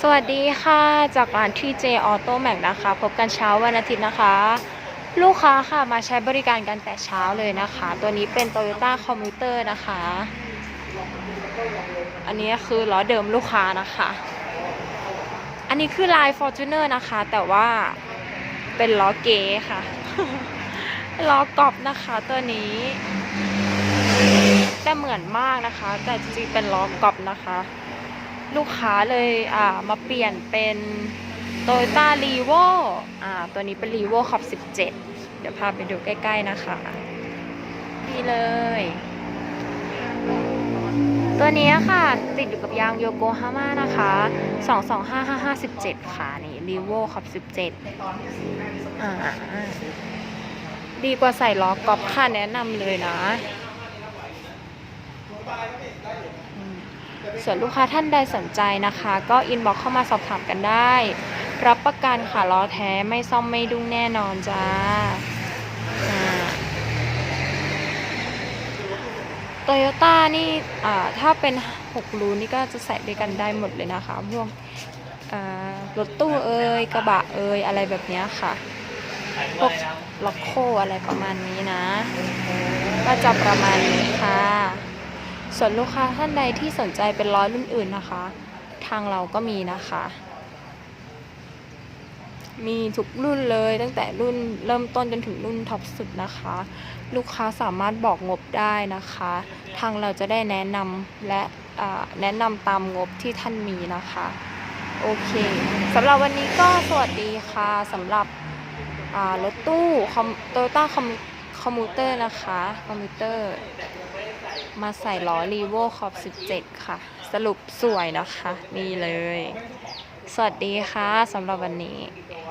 สวัสดีค่ะ จากร้านที่ J Auto Mac นะคะ พบกันเช้าวันอาทิตย์นะคะ ลูกค้าค่ะมาใช้บริการกันแต่เช้าเลยนะคะ ตัวนี้เป็น Toyota Commuter นะคะ อันนี้คือล้อเดิมลูกค้านะคะ อันนี้คือลาย Fortuner นะคะ แต่ว่าเป็นล้อเก๋ค่ะ ล้อกรอบนะคะตัวนี้ แต่เหมือนมากนะคะ แต่จริงๆเป็นล้อกรอบนะคะ ลูกค้าเลยอ่ามาเปลี่ยนเป็น Toyota r e v o อ่าตัวนี้เป็น r e v o ขับ 17 เดี๋ยวพาไปดูใกล้ ๆ นะคะ นี่เลย ตัวนี้ค่ะ ติดอยู่กับยางโยโกฮาม่านะคะ 225557 ค่ะ นี่ r e v o ขับ 17 อ่า ดีกว่าใส่ล้อกอล์ฟค่ะแนะนำเลยนะ ส่วนลูกค้าท่านใดสนใจนะคะ ก็อินบ็อกเข้ามาสอบถามกันได้ รับประกันค่ะล้อแท้ไม่ซ่อมไม่ดุ้งแน่นอนจ้าโตโยต้านี่ถ้าเป็น6รูนี่ก็จะใส่ด้วยกันได้หมดเลยนะคะ พวกรถตู้เอ่ยกระบะเอ่ยอะไรแบบนี้ค่ะ พวกล็อกโคอะไรประมาณนี้นะ ก็จะประมาณนี้ค่ะ ส่วนลูกค้าท่านใดที่สนใจเป็นร้อยรุ่นอื่นนะคะ ทางเราก็มีนะคะ มีทุกรุ่นเลยตั้งแต่รุ่นเริ่มต้นจนถึงรุ่นท็อปสุดนะคะ ลูกค้าสามารถบอกงบได้นะคะ ทางเราจะได้แนะนำและแนะนำตามงบที่ท่านมีนะคะโอเคสำหรับวันนี้ก็สวัสดีค่ะสำหรับรถตู้โตโยต้าคอมมูเตอร์นะคะ คอมมูเตอร์ มาใส่ล้อรีโวขอบ 17 ค่ะ สรุปสวยนะคะ นี่เลย สวัสดีค่ะสำหรับวันนี้